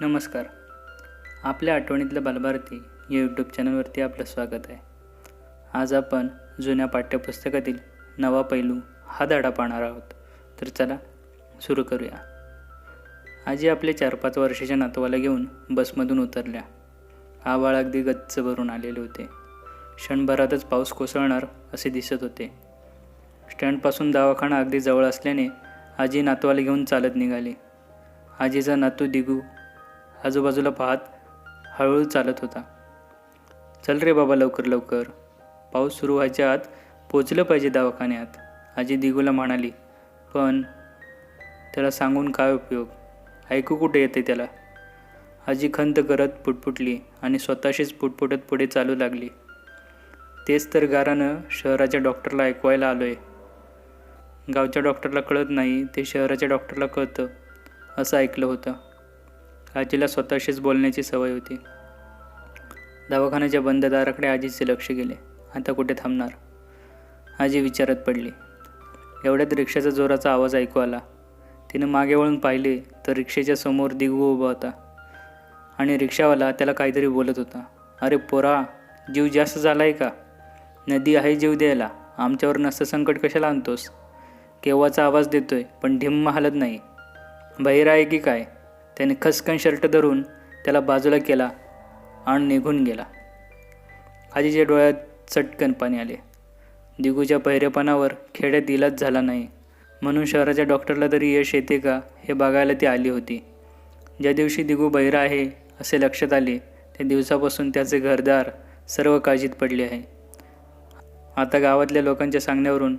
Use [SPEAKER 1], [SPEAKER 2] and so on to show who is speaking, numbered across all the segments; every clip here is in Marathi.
[SPEAKER 1] नमस्कार. आपल्या आठवणीतल्या बालभारती या यूट्यूब चॅनलवरती आपलं स्वागत आहे. आज आपण जुन्या पाठ्यपुस्तकातील नवा पैलू हा धडा पाहणार आहोत. तर चला सुरू करूया. आजी आपले चार पाच वर्षाच्या नातवाला घेऊन बसमधून उतरल्या. आवाळ अगदी गच्च भरून आलेले होते. क्षणभरातच पाऊस कोसळणार असे दिसत होते. स्टँडपासून दवाखाना अगदी जवळ असल्याने आजी नातवाला घेऊन चालत निघाली. आजीचा नातू दिगू आजूबाजूला पाहत हळूहळू चालत होता. चल रे बाबा लवकर लवकर. पाऊस सुरू व्हायच्या आत पोचलं पाहिजे दवाखान्यात आजी दिगूला म्हणाली. पण त्याला सांगून काय उपयोग? ऐकू कुठे येते त्याला? आजी खंत करत पुटपुटली आणि स्वतःशीच पुटपुटत पुढे चालू लागली. तेच तर गारानं शहराच्या डॉक्टरला ऐकवायला आलो आहे गावच्या डॉक्टरला कळत नाही ते शहराच्या डॉक्टरला कळतं असं ऐकलं होतं. आजीला स्वतःशीच बोलण्याची सवय होती. दवाखान्याच्या बंद दाराकडे आजीचे लक्ष गेले. आता कुठे थांबणार? आजी विचारात पडली. एवढ्यात रिक्षाचा जोराचा आवाज ऐकू आला. तिने मागे वळून पाहिले तर रिक्षेच्या समोर दिगू उभा होता. आणि रिक्षावाला त्याला काहीतरी बोलत होता. अरे पोरा जीव जास्त झाला आहे का? नदी आहे जीव द्यायला. आमच्यावर नसतं संकट कशाला आणतोस? केव्हाचा आवाज देतोय पण ढिम्म हालत नाही. बहिरा आहे की काय? त्याने खसकन शर्ट धरून त्याला बाजूला केला आणि निघून गेला. आजीच्या डोळ्यात चटकन पाणी आले. दिगूच्या पहिरेपणावर खेड्यात इलाज झाला नाही. म्हणून शहराच्या डॉक्टरला तरी यश येते का हे बघायला ती आली होती. ज्या दिवशी दिगू बहिरा आहे असे लक्षात आले त्या दिवसापासून त्याचे घरदार सर्व काळजीत पडले आहे. आता गावातल्या लोकांच्या सांगण्यावरून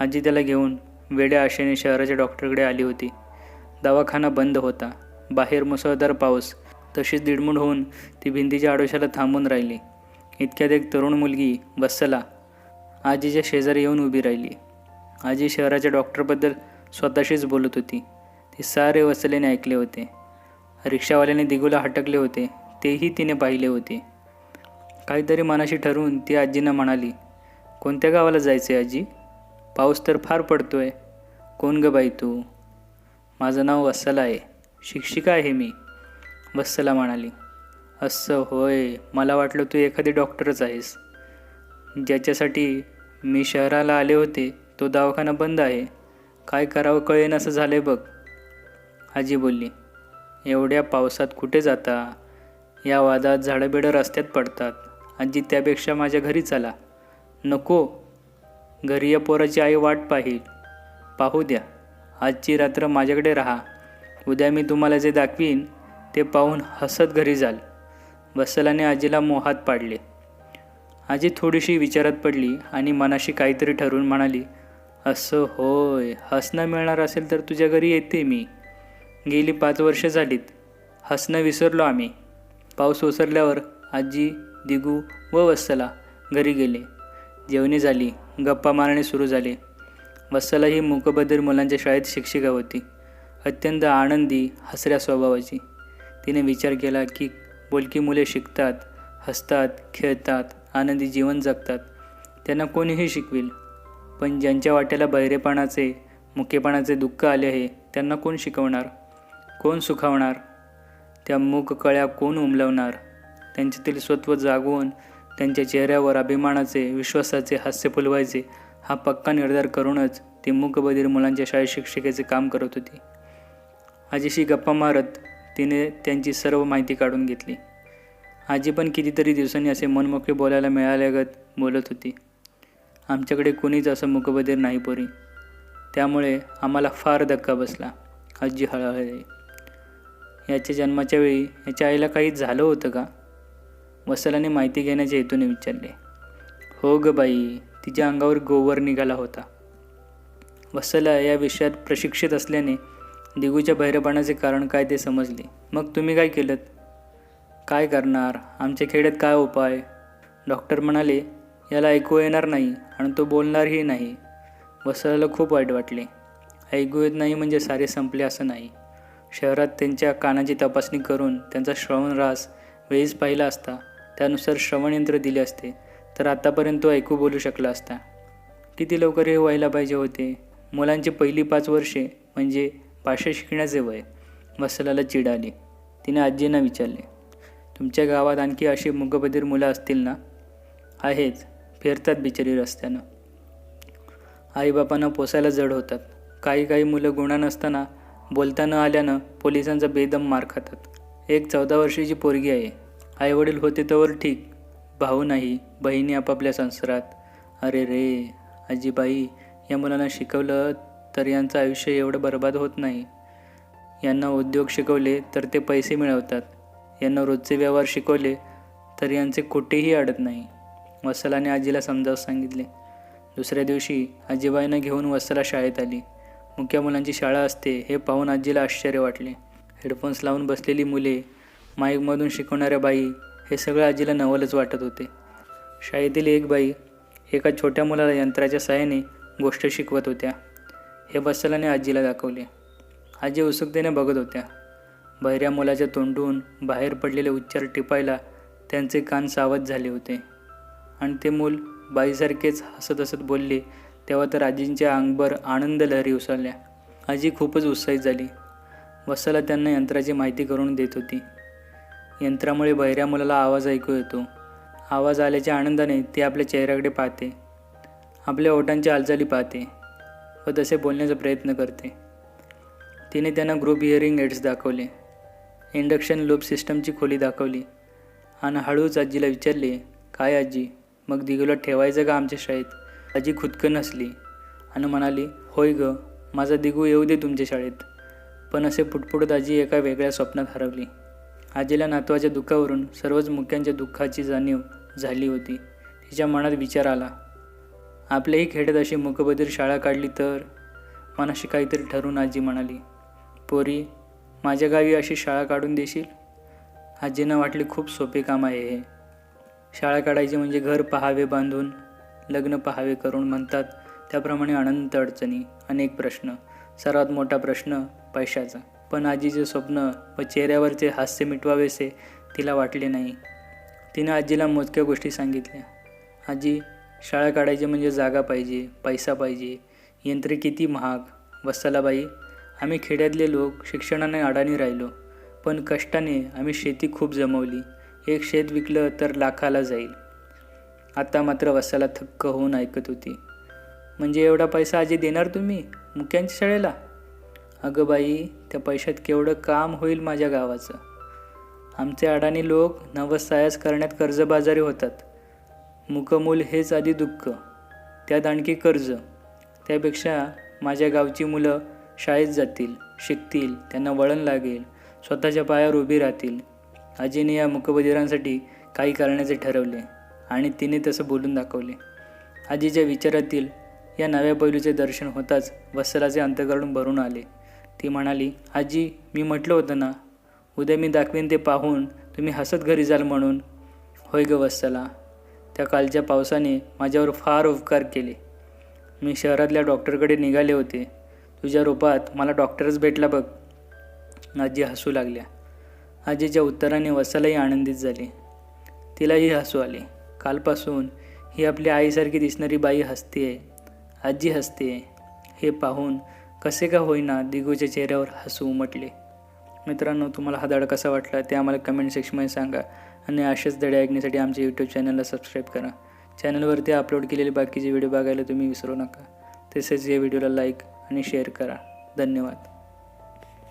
[SPEAKER 1] आजी त्याला घेऊन वेड्या आशेने शहराच्या डॉक्टरकडे आली होती. दवाखाना बंद होता. बाहेर मुसळधार पाऊस. तशीच दिडमूड होऊन ती भिंतीच्या आडोशाला थांबून राहिली. इतक्यात एक तरुण मुलगी बसला आजीच्या शेजारी येऊन उभी राहिली. आजी शहराच्या डॉक्टरबद्दल स्वतःशीच बोलत होती. ते सारे वसलेने ऐकले होते. रिक्षावाल्याने दिगूला हटकले होते. तेही तिने पाहिले होते. काहीतरी मनाशी ठरवून ती आजींना म्हणाली कोणत्या गावाला जायचे आजी? पाऊस तर फार पडतोय. कोण ग बाई तू? माझं नाव वत्सला आहे. शिक्षिका आहे मी. वत्सला म्हणाली असं होय मला वाटलं तू एखादी डॉक्टरच आहेस. ज्याच्यासाठी मी शहराला आले होते तो दवाखाना बंद आहे. काय करावं कळेन असं झालंय बघ. आजी बोलली एवढ्या पावसात कुठे जाता? या वादात झाडंबिडं रस्त्यात पडतात. आजी त्यापेक्षा माझ्या घरी चला. नको. घरी या पोराची आई वाट पाहिल. पाहू द्या. आजची रात्र माझ्याकडे राहा. उद्या मी तुम्हाला जे दाखवीन ते पाहून हसत घरी जाल. बसलाने आजीला मोहात पाडले. आजी थोडीशी विचारात पडली आणि मनाशी काहीतरी ठरवून म्हणाली असं होय हसणं मिळणार असेल तर तुझ्या घरी येते मी. गेली पाच वर्ष झालीत हसणं विसरलो आम्ही. पाऊस ओसरल्यावर आजी दिगू व वत्सला घरी गेले. जेवणी झाली गप्पा मारणे सुरू झाले. वत्सला ही मूकबधीर मुलांच्या शाळेत शिक्षिका होती. अत्यंत आनंदी हसऱ्या स्वभावाची. तिने विचार केला की बोलकी मुले शिकतात हसतात खेळतात आनंदी जीवन जगतात. त्यांना कोणीही शिकवेल. पण ज्यांच्या वाट्याला बहिरेपणाचे मुकेपणाचे दुःख आले आहे त्यांना कोण शिकवणार? कोण सुखावणार? त्या मूक कळ्या कोण उमलवणार? त्यांच्यातील स्वत्व जागवून त्यांच्या चेहऱ्यावर अभिमानाचे विश्वासाचे हास्य फुलवायचे हा पक्का निर्धार करूनच ती मूकबधीर मुलांच्या शाळेत शिक्षिकेचे काम करत होती. आजीशी गप्पा मारत तिने त्यांची सर्व माहिती काढून घेतली. आजी पण कितीतरी दिवसांनी असे मनमोकळे बोलायला मिळाल्यागत बोलत होती. आमच्याकडे कुणीच असं मुकबधीर नाही पोरी. त्यामुळे आम्हाला फार धक्का बसला. आजी हळहळली. याच्या जन्माच्या वेळी याच्या आईला काही झालं होतं का? वसलाने माहिती घेण्याच्या हेतूने विचारले. हो ग बाई तिच्या अंगावर गोवर निघाला होता. वसला या विषयात प्रशिक्षित असल्याने दिगूच्या बहिरेपणाचे कारण काय ते समजले. मग तुम्ही काय केलं काय करणार? आमच्या खेड्यात काय उपाय? डॉक्टर म्हणाले याला ऐकू येणार नाही आणि तो बोलणारही नाही. वत्सलाला खूप वाईट वाटले. ऐकू येत नाही म्हणजे सारे संपले असं नाही. शहरात त्यांच्या कानाची तपासणी करून त्यांचा श्रवणरास वेळीच पाहिला असता. त्यानुसार श्रवणयंत्र दिले असते तर आतापर्यंत तो ऐकू बोलू शकला असता. किती लवकर हे व्हायला पाहिजे होते? मुलांची पहिली पाच वर्षे म्हणजे भाषा शिकण्याचे वय. वसलाला चिड आली. तिने आजींना विचारले तुमच्या गावात आणखी अशी मुकबधीर मुलं असतील ना? आहेच फिरतात बिचारी रस्त्यानं. आईबापांना पोसायला जड होतात. काही काही मुलं गुन्हा नसताना बोलता न आल्यानं पोलिसांचा बेदम मार खातात. एक चौदा वर्षाची पोरगी आहे. आईवडील होते तोवर ठीक. भाऊ नाही बहिणी आपापल्या संसारात. अरे रे आजीबाई या मुलांना शिकवलं तर यांचं आयुष्य एवढं बर्बाद होत नाही. यांना उद्योग शिकवले तर ते पैसे मिळवतात. यांना रोजचे व्यवहार शिकवले तर यांचे कुठेही अडत नाही. वसलाने आजीला समजावून सांगितले. दुसऱ्या दिवशी आजीबाईंना घेऊन वसला शाळेत आली. मुख्या मुलांची शाळा असते हे पाहून आजीला आश्चर्य वाटले. हेडफोन्स लावून बसलेली मुले माईकमधून शिकवणाऱ्या बाई हे सगळं आजीला नवलच वाटत होते. शाळेतील एक बाई एका छोट्या मुलाला यंत्राच्या साहाय्याने गोष्ट शिकवत होत्या. हे बसलाने आजीला दाखवले. आजी उत्सुकतेने बघत होत्या. बहिऱ्या मुलाच्या तोंडून बाहेर पडलेले उच्चार टिपायला त्यांचे कान सावध झाले होते. आणि ते मूल बाईसारखेच हसत हसत बोलले तेव्हा तर आजींच्या अंगभर आनंद लहरी उसळल्या. आजी खूपच उत्साहित झाली. वत्सला त्यांना यंत्राची माहिती करून देत होती. यंत्रामुळे बहिऱ्या मुलाला आवाज ऐकू येतो. आवाज आल्याच्या आनंदाने ती आपल्या चेहऱ्याकडे पाहते. आपल्या ओठांची हालचाली पाहते. व तसे बोलण्याचा प्रयत्न करते. तिने त्यांना ग्रुप हिअरिंग एड्स दाखवले. इंडक्शन लूप सिस्टमची खोली दाखवली. आणि हळूच आजीला विचारले काय आजी? मग दिगूला ठेवायचं का आमच्या शाळेत? आजी खुदकन हसली आणि म्हणाली होय ग माझा दिगू येऊ दे तुमच्या शाळेत. पण असे पुटपुटत आजी एका वेगळ्या स्वप्नात हरवली. आजीला नातवाच्या दुःखावरून सर्वच मुख्यांच्या दुःखाची जाणीव झाली होती. तिच्या मनात विचार आला. आपल्याही खेड्यात अशी मुकबधीर शाळा काढली तर? मनाशी काहीतरी ठरून आजी म्हणाली पोरी माझ्या गावी अशी शाळा काढून देशील? आजींना वाटले खूप सोपे काम आहे हे. शाळा काढायची म्हणजे घर पहावे बांधून लग्न पहावे करून म्हणतात. त्याप्रमाणे अनंत अडचणी अनेक प्रश्न. सर्वात मोठा प्रश्न पैशाचा. पण आजीचे स्वप्न व चेहऱ्यावरचे हास्य मिटवावेसे तिला वाटले नाही. तिनं आजीला मोजक्या गोष्टी सांगितल्या. आजी शाळा काढायची म्हणजे जागा पाहिजे पैसा पाहिजे. यंत्रे किती महाग. वत्सलाबाई आम्ही खेड्यातले लोक शिक्षणाने अडाणी राहिलो. पण कष्टाने आम्ही शेती खूप जमवली. एक शेत विकलं तर लाखाला जाईल. आता मात्र वसाला थक्क होऊन ऐकत होती. म्हणजे एवढा पैसा आजी देणार तुम्ही? मुख्यांच्या शाळेला? अगं बाई त्या पैशात केवढं काम होईल माझ्या गावाचं. आमचे अडाणी लोक नवसायास करण्यात कर्जबाजारी होतात. मुकमूल हेच आधी दुःख त्यात आणखी कर्ज. त्यापेक्षा माझ्या गावची मुलं शाळेत जातील शिकतील त्यांना वळण लागेल स्वतःच्या पायावर उभी राहतील. आजीने या मुकबधिरांसाठी काही करण्याचे ठरवले आणि तिने तसं बोलून दाखवले. आजीच्या विचारातील या नव्या पैलूचे दर्शन होताच वत्सलाचे अंतकरण भरून आले. ती म्हणाली आजी मी म्हटलं होतं ना उद्या मी दाखवीन ते पाहून तुम्ही हसत घरी जाल म्हणून. होय ग वत्सला त्या कालच्या पावसाने माझ्यावर फार उपकार केले. मी शहरातल्या डॉक्टरकडे निघाले होते. तुझ्या रूपात मला डॉक्टरच भेटला बघ. आजी हसू लागल्या. आजीच्या उत्तराने वसालाही आनंदित झाली. तिलाही हसू आले. कालपासून ही आपली आईसारखी दिसणारी बाई हसते आजी हसते हे पाहून कसे का होईना दिगूच्या चेहऱ्यावर हसू उमटले. मित्रांनो तुम्हाला हा धड कसा वाटला ते आम्हाला कमेंट सेक्शनमध्ये सांगा. आणि असेच धडे ऐकण्यासाठी आमच्या यूट्यूब चॅनलला सबस्क्राईब करा. चॅनलवरती अपलोड केलेले बाकीचे व्हिडिओ बघायला तुम्ही विसरू नका. तसेच या व्हिडिओला लाईक आणि शेअर करा. धन्यवाद.